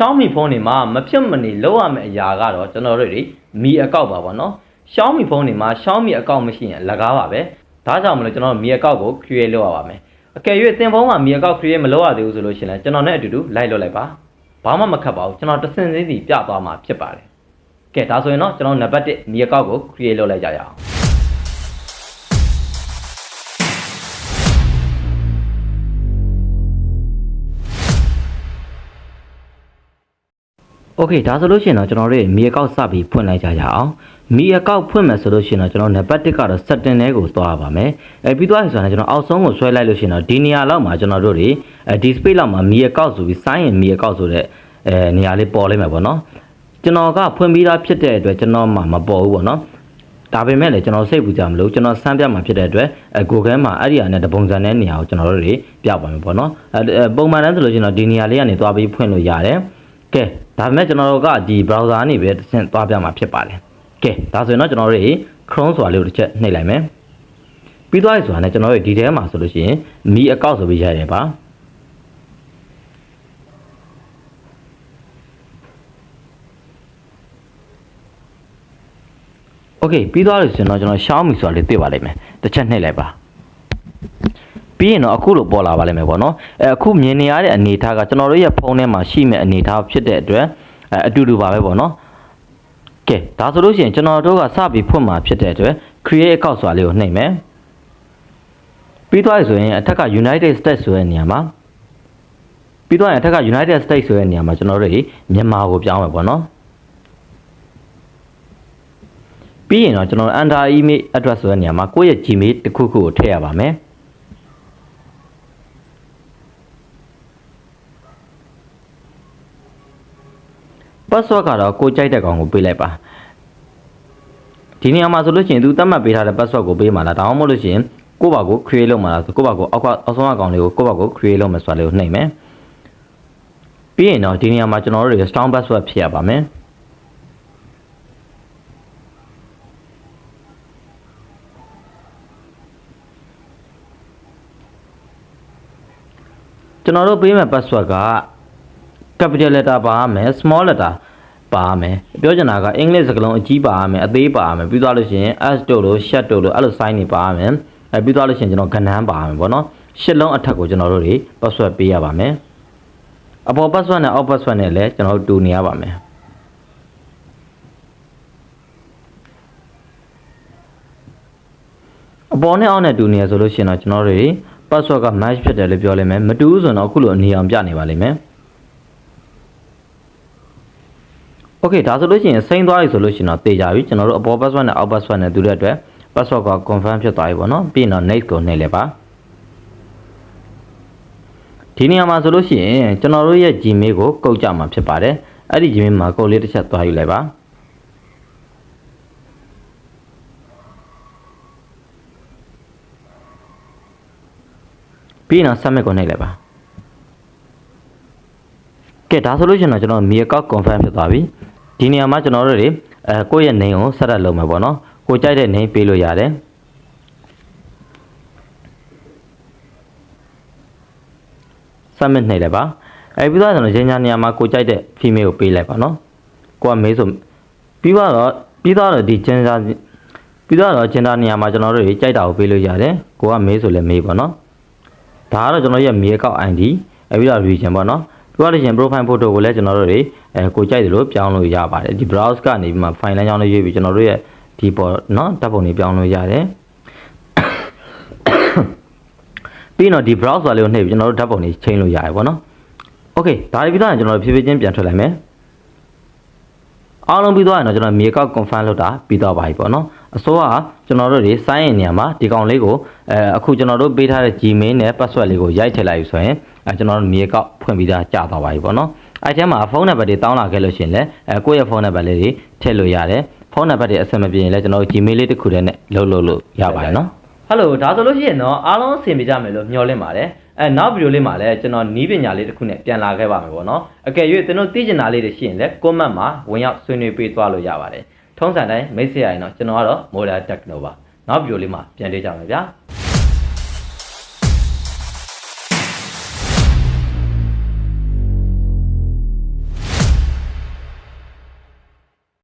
Xiaomi ဖုန်းတွေမှာမဖြစ်မနေလောက်ရမယ့်အရာကတော့ကျွန်တော်တို့တွေမီအကောက်ပါပေါ့နော် Xiaomi ဖုန်းတွေမှာ Xiaomi အကောက်မရှိရင်အလကားပါပဲဒါကြောင့်မလို့ကျွန်တော်တို့မီအကောက်ကို create လုပ်ရပါမယ်အကယ်၍သင်ဖုန်းမှာမီအကောက် create မလုပ်ရသေးဘူးဆိုလို့ရှိရင်လည်းကျွန်တော်နဲ့အတူတူလိုက်လုပ်လိုက်ပါဘာမှမခက်ပါဘူးကျွန်တော်တစ်စင်စင်းစီပြသွားမှာဖြစ်ပါတယ်ကဲဒါဆိုရင်တော့ကျွန်တော်နံပါတ်1မီအကောက်ကို create လုပ်လိုက်ကြရအောင် โอเคဒါဆိုလို့ရှိရင်တော့ကျွန်တော်တို့မီအကောက်စပြီးဖွင့်လိုက်ကြရအောင်မီအကောက်ဖွင့်မယ်ဆိုလို့ရှိရင်တော့ကျွန်တော်နံပါတ်1ကတော့ setting ထဲကိုသွားပါမယ်အဲပြီးသွားပြီဆိုရင်ကျွန်တော်အောက်ဆုံးကိုဆွဲလိုက်လို့ရှိရင်တော့ဒီနေရာလောက်မှာကျွန်တော်တို့တွေအဲ display လောက်မှာမီအကောက်ဆိုပြီးစိုင်းရင်မီအကောက်ဆိုတဲ့အဲနေရာလေးပေါ်လိမ့်မယ်ပေါ့နော်ကျွန်တော်ကဖွင့်ပြီးသားဖြစ်တဲ့အတွက်ကျွန်တော်မှမပေါ်ဘူးပေါ့နော်ဒါပေမဲ့လည်းကျွန်တော်စိတ်ပူကြမလို့ကျွန်တော်စမ်းပြမှာဖြစ်တဲ့အတွက်အဲ Google မှာအဲ့ဒီအနေနဲ့တပုံစံတဲ့နေရာကိုကျွန်တော်တို့တွေပြပါမယ်ပေါ့နော်အဲပုံမှန်တန်းဆိုလို့ရှိရင်တော့ဒီနေရာလေးကနေသွားပြီးဖွင့်လို့ရတယ် ကဲဒါပေမဲ့ကျွန်တော်တို့ကဒီ browser ကနေပဲတစ်ဆင့်သွားပြမှာဖြစ်ပါတယ်ကဲဒါဆိုရင်တော့ကျွန်တော်တို့တွေ Chrome ဆိုတာလေးကိုတစ်ချက်နှိပ်လိုက်မယ်ပြီးသွားပြီဆိုတာနဲ့ကျွန်တော်တို့ဒီထဲမှာဆိုလို့ရှိရင်မီအကောက်ဆိုပြီးရတယ်ပါโอเคပြီးသွားလို့ဆိုရင်တော့ကျွန်တော် Xiaomi ဆိုတာလေးတွေ့ပါလိမ့်မယ်တစ်ချက်နှိပ်လိုက်ပါ ပြီးရင်တော့အခုလိုပေါ်လာပါလိမ့်မယ်ပေါ့နော်အဲအခုမြင်နေရတဲ့အနေအထားကကျွန်တော်တို့ရဲ့ဖုန်းထဲမှာရှိမဲ့အနေအထားဖြစ်တဲ့အတွက်အဲအတူတူပါပဲပေါ့နော်ကဲဒါဆိုလို့ရှိရင်ကျွန်တော်တို့ကစပြီးဖွင့်မှာဖြစ်တဲ့အတွက် create account ဆိုတာလေးကိုနှိပ်မယ်ပြီးသွားပြီဆိုရင်အထက်က United States ဆိုတဲ့နေရာမှာပြီးသွားရင်အထက်က United States ဆိုတဲ့နေရာမှာကျွန်တော်တို့မြန်မာကိုပြောင်းမယ်ပေါ့နော်ပြီးရင်တော့ကျွန်တော် under email address ဆိုတဲ့နေရာမှာကိုယ့်ရဲ့ Gmail တစ်ခုခုကိုထည့်ရပါမယ် password ကတော့ကိုကြိုက်တဲ့ကောင်ကိုပေးလိုက်ပါဒီနေရာမှာဆိုလို့ရှိရင်သူသတ်မှတ်ပေးထားတဲ့ password ကိုပေးမှာလားဒါမှမဟုတ်လို့ရှိရင်ကိုယ့်ဘာကို create လုပ်မှာလားဆိုကိုယ့်ဘာကိုအောက်ကအောက်ဆုံးအကောင်လေးကိုကိုယ့်ဘာကို create လုပ်မယ်ဆိုတာလေးကိုနှိပ်မယ်ပြီးရင်တော့ဒီနေရာမှာကျွန်တော်တို့တွေ strong password ဖြည့်ရပါမယ်ကျွန်တော်တို့ပေးမဲ့ password က capital letter ပါရမယ် small letter ပါရမယ်ပြောချင်တာကအင်္ဂလိပ်စကားလုံးအကြီးပါရမယ်အသေးပါရမယ်ပြီးသွားလို့ရှိရင် s တို့လို့ shat တို့လို့အဲ့လို sign တွေပါရမယ်အဲပြီးသွားလို့ရှိရင်ကျွန်တော်ကဏ္ဍပါရမယ်ပေါ့နော်ရှစ်လုံးအထက်ကိုကျွန်တော်တို့တွေ password ပေးရပါမယ်အပေါ် password နဲ့အောက် password နဲ့လည်းကျွန်တော်တို့တူနေရပါမယ်အပေါ်နဲ့အောက်နဲ့တူနေရဆိုလို့ရှိရင်တော့ကျွန်တော်တို့တွေ password က match ဖြစ်တယ်လို့ပြောလိမ့်မယ်မတူဘူးဆိုတော့အခုလိုအနေအောင်ပြနေပါလိမ့်မယ် โอเคဒါဆိုလို့ရှိရင်စိမ့်သွားပြီဆိုလို့ရှိရင်တော့တေးကြပြီကျွန်တော်တို့အပေါ် password နဲ့အောက် password နဲ့တူတဲ့အတွက် password က confirm ဖြစ်သွားပြီပေါ့နော်ပြီးရင်တော့ next ကိုနှိပ်လိုက်ပါဒီနေရာမှာဆိုလို့ရှိရင်ကျွန်တော်တို့ရဲ့ Gmail ကိုကုတ်ကြမှာဖြစ်ပါတယ်အဲ့ဒီ Gmail မှာကုတ်လေးတစ်ချက်သွားယူလိုက်ပါပြီးရင်တော့ submit ကိုနှိပ်လိုက်ပါ ကဲဒါဆိုလို့ရှိရင်တော့ကျွန်တော်မြေကောက် confirm ဖြစ်သွားပြီဒီနေရာမှာကျွန်တော်တို့တွေအဲကိုယ့်ရဲ့ name ကို set up လုပ်မှာပေါ့နော်ကိုကြိုက်တဲ့ name ပေးလို့ရတယ် submit နှိပ်လိုက်ပါအဲပြီးတော့ကျွန်တော်ရင်းညာနေရာမှာကိုကြိုက်တဲ့ female ကိုပေးလိုက်ပါနော်ကိုကမေးဆိုပြီးတော့ပြီးတော့ဒီ gender ပြီးတော့ gender နေရာမှာကျွန်တော်တို့တွေကြိုက်တာကိုပေးလို့ရတယ်ကိုကမေးဆိုလည်းမေးပါနော်ဒါကတော့ကျွန်တော်ရဲ့မြေကောက် ID အဲပြီးတော့ region ပေါ့နော် ပြီးတော့ရှင် profile photo ကိုလည်းကျွန်တော်တို့တွေအဲကိုကြိုက်တယ်လို့ပြောင်းလို့ရပါတယ်ဒီ browse ကနေပြီးမှ file လမ်းကြောင်းလေးရွေးပြီးကျွန်တော်တို့ရဲ့ဒီပေါ်နော်တပ်ပုံတွေပြောင်းလို့ရတယ်ပြီးတော့ဒီ browser လေးကိုနှိပ်ပြီးကျွန်တော်တို့ဓာတ်ပုံတွေချိန်လို့ရတယ်ပေါ့နော်။ Okay ဒါပြီးတော့ကျွန်တော်တို့ဖြည်းဖြည်းချင်းပြန်ထွက်လိုက်မယ်။အားလုံးပြီးသွားရင်တော့ကျွန်တော်မြေကောက် confirm လုပ်တာပြီးသွားပါပြီပေါ့နော်။ အစိုးရကျွန်တော်တို့တွေ sign in နေရာမှာဒီကောင်လေးကိုအဲအခုကျွန်တော်တို့ပေးထားတဲ့ Gmail နဲ့ password လေးကိုရိုက်ထည့်လိုက်ပြီဆိုရင်အဲကျွန်တော်တို့မြေကောက်ဖွင့်ပြီးသားကြာသွားပါပြီပေါ့နော်။အဲထဲမှာဖုန်းနံပါတ်တွေတောင်းလာခဲ့လို့ရှိရင်လည်းအဲကိုယ့်ရဲ့ဖုန်းနံပါတ်လေးတွေထည့်လို့ရတယ်။ဖုန်းနံပါတ်တွေအဆင်မပြေရင်လည်းကျွန်တော်တို့ Gmail လေးတစ်ခုတည်းနဲ့လုပ်လို့လို့ရပါတယ်နော်။ဟယ်လိုဒါဆိုလို့ရှိရင်တော့အားလုံးအဆင်ပြေကြမယ်လို့မျှော်လင့်ပါတယ်အဲနောက်ဗီဒီယိုလေးမှာလည်းကျွန်တော်နီးပညာလေးတစ်ခုနဲ့ပြန်လာခဲ့ပါမယ်ပေါ့နော်အကယ်၍သင်တို့သိချင်တာလေးတွေရှိရင်လည်း comment မှာဝင်ရောက်ဆွေးနွေးပေးသွားလို့ရပါတယ် ထုံးစံတိုင်းမိတ်ဆွေရရင်တော့ကျွန်တော်ကတော့ Model Techno ပါနောက်ဗီဒီယိုလေးမှာပြန်တွေ့ကြမယ်ဗျာ